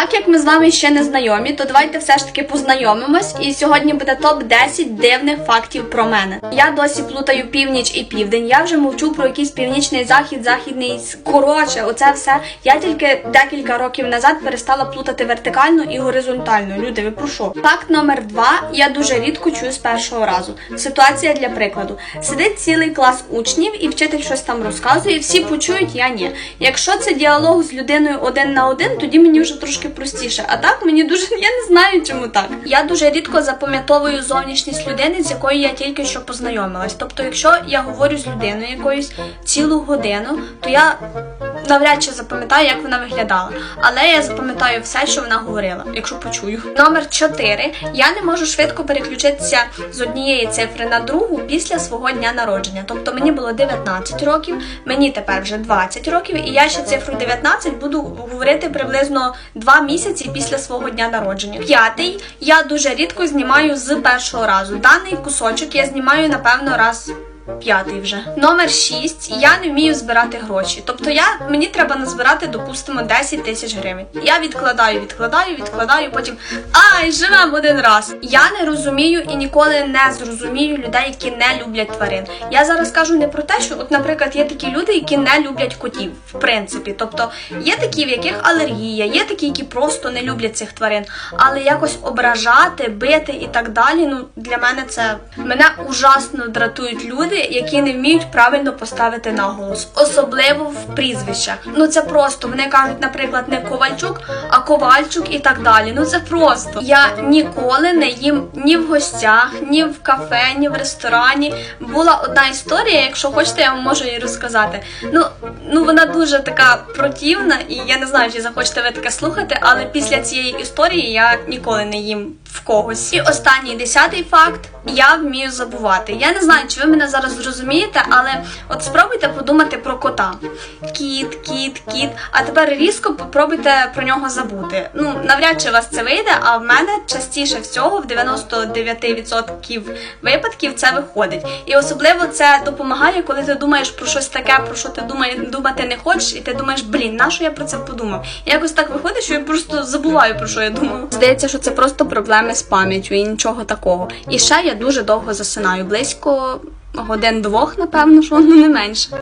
Так як ми з вами ще не знайомі, то давайте все ж таки познайомимось. І сьогодні буде топ 10 дивних фактів про мене. Я досі плутаю північ і південь. Я вже мовчу про якийсь північний захід, західний коротше, оце все. Я тільки декілька років назад перестала плутати вертикально і горизонтально. Люди, ви про? Факт номер два. Я дуже рідко чую з першого разу. Ситуація для прикладу: сидить цілий клас учнів, і вчитель щось там розказує. Всі почують, я ні. Якщо це діалог з людиною один на один, тоді мені вже трошки простіше. А так мені дуже я не знаю, чому так. Я дуже рідко запам'ятовую зовнішність людини, з якою я тільки що познайомилась. Тобто, якщо я говорю з людиною якоюсь цілу годину, то я навряд чи запам'ятаю, як вона виглядала. Але я запам'ятаю все, що вона говорила, якщо почую. Номер 4. Я не можу швидко переключитися з однієї цифри на другу після свого дня народження. Тобто мені було 19 років, мені тепер вже 20 років, і я ще цифру 19 буду говорити приблизно 2 місяці після свого дня народження. П'ятий. Я дуже рідко знімаю з першого разу. Даний кусочок я знімаю напевно раз. П'ятий вже. Номер 6. Я не вмію збирати гроші. Тобто я мені треба назбирати, допустимо, 10 тисяч гривень. Я відкладаю, відкладаю, відкладаю, потім ай, живемо один раз. Я не розумію і ніколи не зрозумію людей, які не люблять тварин. Я зараз кажу не про те, що, от, наприклад, є такі люди, які не люблять котів, в принципі. Тобто є такі, в яких алергія, є такі, які просто не люблять цих тварин. Але якось ображати, бити і так далі. Ну для мене це мене ужасно дратують люди, які не вміють правильно поставити наголос, особливо в прізвищах. Ну це просто вони кажуть, наприклад, не Ковальчук, а Ковальчук і так далі. Ну це просто. Я ніколи не їм ні в гостях, ні в кафе, ні в ресторані. Була одна історія, якщо хочете, я вам можу її розказати. Ну, ну вона дуже така противна, і я не знаю, чи захочете ви таке слухати, але після цієї історії я ніколи не їм в когось. І останній десятий факт: я вмію забувати. Я не знаю, чи ви мене зараз зрозумієте, але от спробуйте подумати про кота. Кіт, кіт, кіт. А тепер різко попробуйте про нього забути. Ну, навряд чи у вас це вийде, а в мене частіше всього в 99% випадків це виходить. І особливо це допомагає, коли ти думаєш про щось таке, про що ти думає, думати не хочеш, і ти думаєш, блін, на що я про це подумав? І якось так виходить, що я просто забуваю про що я думав. Здається, що це просто проблеми з пам'яттю і нічого такого. І ще я дуже довго засинаю, близько годин двох, напевно, що ну не менше.